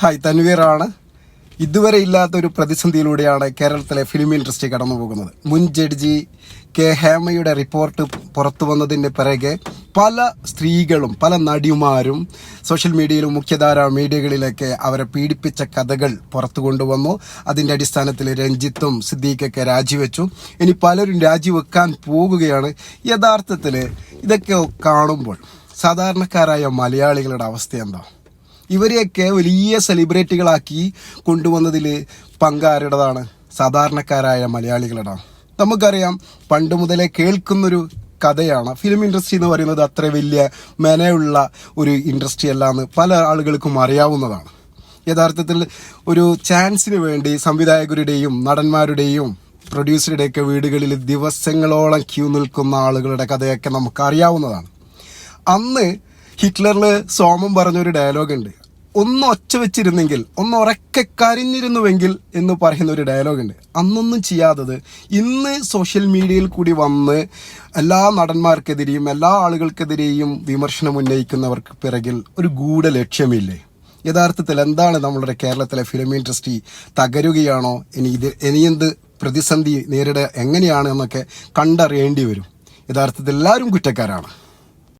Hi തൻവീറാണ്. ഇതുവരെ ഇല്ലാത്ത ഒരു പ്രതിസന്ധിയിലൂടെയാണ് കേരളത്തിലെ ഫിലിം ഇൻഡസ്ട്രി കടന്നുപോകുന്നത്. മുൻ ജഡ്ജി കെ ഹേമയുടെ റിപ്പോർട്ട് പുറത്തു വന്നതിന്റെ പിറകെ പല സ്ത്രീകളും പല നടിമാരും സോഷ്യൽ മീഡിയയിലും മുഖ്യധാരാ മീഡിയകളിലൊക്കെ അവരെ പീഡിപ്പിച്ച കഥകൾ പുറത്തു കൊണ്ടുവന്നു. അതിന്റെ അടിസ്ഥാനത്തിൽ രഞ്ജിത്തും സിദ്ദീഖൊക്കെ രാജിവെച്ചു. ഇനി പലരും രാജിവെക്കാൻ പോകുകയാണ്. യഥാർത്ഥത്തിൽ ഇതൊക്കെ കാണുമ്പോൾ സാധാരണക്കാരായ മലയാളികളുടെ അവസ്ഥ എന്താ? ഇവരെയൊക്കെ വലിയ സെലിബ്രിറ്റികളാക്കി കൊണ്ടുവന്നതിൽ പങ്കാരുടേതാണ് സാധാരണക്കാരായ മലയാളികളുടെ നമുക്കറിയാം പണ്ട് മുതലേ കേൾക്കുന്നൊരു കഥയാണ്. ഫിലിം ഇൻഡസ്ട്രി എന്ന് പറയുന്നത് അത്ര വലിയ മെനയുള്ള ഒരു ഇൻഡസ്ട്രി അല്ല എന്ന് പല ആളുകൾക്കും അറിയാവുന്നതാണ്. യഥാർത്ഥത്തിൽ ഒരു ചാൻസിന് വേണ്ടി സംവിധായകരുടെയും നടന്മാരുടെയും പ്രൊഡ്യൂസറുടെയൊക്കെ വീടുകളിൽ ദിവസങ്ങളോളം ക്യൂ നിൽക്കുന്ന ആളുകളുടെ കഥയൊക്കെ നമുക്ക് അറിയാവുന്നതാണ് അന്ന് ഹിറ്റ്ലറിൽ സോമം പറഞ്ഞൊരു ഡയലോഗ് ഉണ്ട്. ഒന്ന് ഒച്ച വെച്ചിരുന്നെങ്കിൽ ഒന്ന് ഉറക്കെ കരിഞ്ഞിരുന്നുവെങ്കിൽ എന്ന് പറയുന്ന ഒരു ഡയലോഗ് ഉണ്ട്. അന്നൊന്നും ചെയ്യാത്തത് ഇന്ന് സോഷ്യൽ മീഡിയയിൽ കൂടി വന്ന് എല്ലാ നടന്മാർക്കെതിരെയും എല്ലാ ആളുകൾക്കെതിരെയും വിമർശനം ഉന്നയിക്കുന്നവർക്ക് പിറകിൽ ഒരു ഗൂഢ ലക്ഷ്യമില്ലേ? യഥാർത്ഥത്തിൽ എന്താണ് നമ്മളുടെ കേരളത്തിലെ ഫിലിം ഇൻഡസ്ട്രി തകരുകയാണോ? ഇനി ഇത് ഇനിയെന്ത് പ്രതിസന്ധി നേരിടുക എങ്ങനെയാണ് എന്നൊക്കെ കണ്ടറിയേണ്ടി വരും. യഥാർത്ഥത്തിൽ എല്ലാവരും കുറ്റക്കാരാണ്.